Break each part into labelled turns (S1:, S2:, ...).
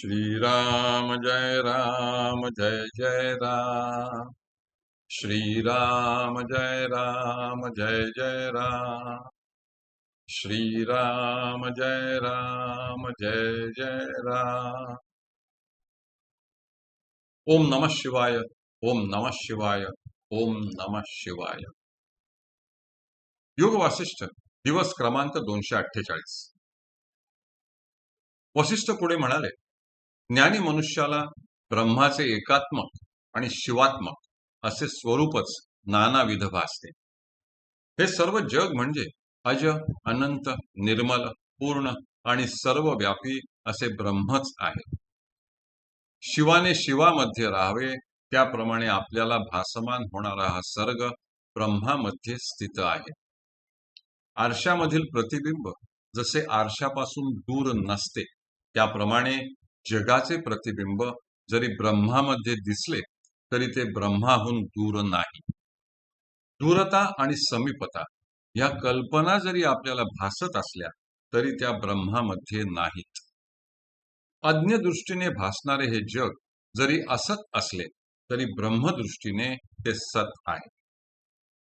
S1: श्रीराम जय राम जय जय राम। श्रीराम जय राम जय जय राम। श्रीराम जय राम जय जय राम। ओम नमः शिवाय ओम नमः शिवाय ओम नमः शिवाय। योग वासिष्ठ दिवस क्रमांक दोनशे अठ्ठेचाळीस. वसिष्ठ पुढे म्हणाले ज्ञानी मनुष्याला ब्रह्माचे एकात्मक आणि शिवात्मक असे स्वरूपच नानाविध भासते. हे सर्व जग म्हणजे अज अनंत निर्मल पूर्ण आणि सर्व व्यापी असे ब्रह्मच आहे. शिवाने शिवामध्ये राहावे त्याप्रमाणे आपल्याला भासमान होणारा हा सर्ग ब्रह्मामध्ये स्थित आहे. आरशामधील प्रतिबिंब जसे आरशापासून दूर नसते त्याप्रमाणे जगाचे प्रतिबिंब जरी ब्रह्मामध्ये दिसले तरी ते ब्रह्माहून दूर नाही. दूरता आणि समीपता या कल्पना जरी आपल्याला भासत असल्या तरी त्या ब्रह्मामध्ये नाहीत. अज्ञ दृष्टीने भासणारे हे जग जरी असत असले तरी ब्रह्मदृष्टीने ते सत आहे.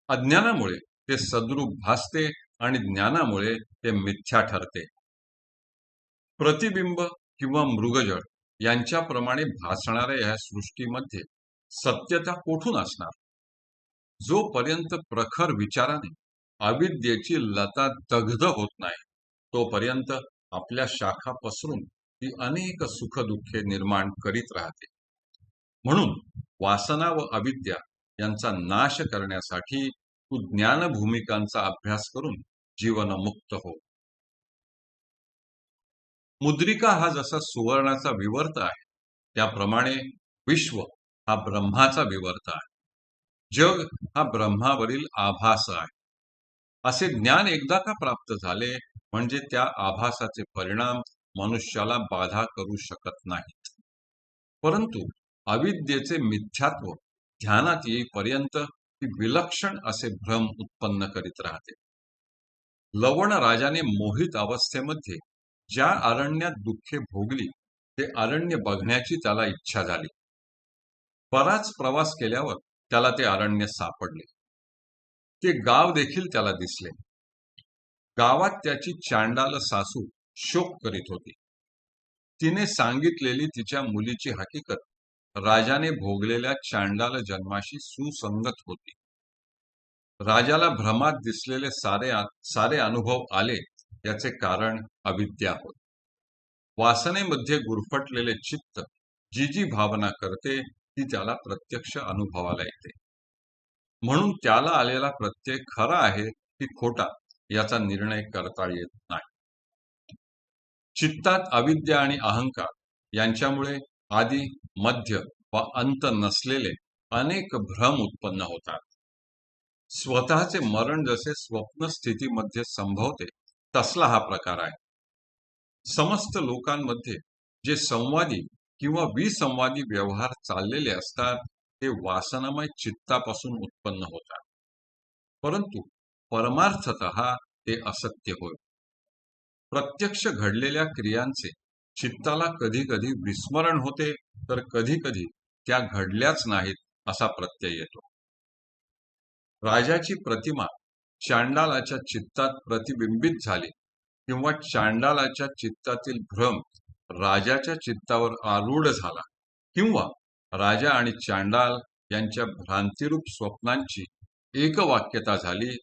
S1: अज्ञानामुळे ते सद्रूप भासते आणि ज्ञानामुळे ते मिथ्या ठरते. प्रतिबिंब किंवा मृगजळ यांच्याप्रमाणे भासणाऱ्या या सृष्टीमध्ये सत्यता कोठून असणार? जोपर्यंत प्रखर विचाराने अविद्येची लता दग्ध होत नाही तोपर्यंत आपल्या शाखा पसरून ती अनेक सुखदुःखे निर्माण करीत राहते. म्हणून वासना व अविद्या यांचा नाश करण्यासाठी तू ज्ञान भूमिकांचा अभ्यास करून जीवनमुक्त हो. मुद्रिका हा जसा सुवर्णाचा विवर्त आहे त्याप्रमाणे विश्व हा ब्रह्माचा विवर्त आहे. जग हा ब्रह्मावरील आभास आहे. असे ज्ञान एकदा का प्राप्त झाले म्हणजे त्या आभासाचे परिणाम मनुष्याला बाधा करू शकत नाहीत. परंतु अविद्येचे मिथ्यात्व ध्यानात येईपर्यंत ती विलक्षण असे भ्रम उत्पन्न करीत राहते. लवण राजाने मोहित अवस्थेमध्ये ज्या अरण्यात दुःखे भोगली ते अरण्य बघण्याची त्याला इच्छा झाली. बराच प्रवास केल्यावर त्याला ते अरण्य सापडले. ते गाव देखील त्याला दिसले. गावात त्याची चांडाल सासू शोक करीत होती. तिने सांगितलेली तिच्या मुलीची हकीकत राजाने भोगलेल्या चांडाल जन्माशी सुसंगत होती. राजाला भ्रमात दिसलेले सारे सारे अनुभव आले याचे कारण अविद्या होत वासनेमध्ये गुरफटलेले चित्त जी जी भावना करते ती त्याला प्रत्यक्ष अनुभवाला येते. म्हणून त्याला आलेला प्रत्यय खरा आहे की खोटा याचा निर्णय करता येत नाही. चित्तात अविद्या आणि अहंकार यांच्यामुळे आधी मध्य व अंत नसलेले अनेक भ्रम उत्पन्न होतात. स्वतःचे मरण जसे स्वप्न स्थितीमध्ये संभवते तसला हा प्रकार आहे. समस्त लोकांमध्ये जे संवादी किंवा विसंवादी व्यवहार चाललेले असतात ते वासनामय चित्तापासून उत्पन्न होतात. परंतु परमार्थत ते असत्य होय. प्रत्यक्ष घडलेल्या क्रियांचे चित्ताला कधी कधी विस्मरण होते तर कधी कधी त्या घडल्याच नाहीत असा प्रत्यय येतो. राजाची प्रतिमा चांडालाच्या चित्तात प्रतिबिंबित झाले किंवा चांडालाच्या चित्तातील भ्रम राजाच्या चित्तावर आरूढ झाला किंवा राजा आणि चांडाल यांच्या भ्रांतिरूप स्वप्नांची एकवाक्यता झाली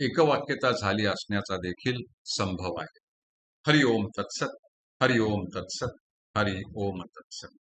S1: एकवाक्यता झाली असण्याचा देखील संभव आहे. हरि ओम तत्सत हरि ओम तत्सत हरि ओम तत्सत.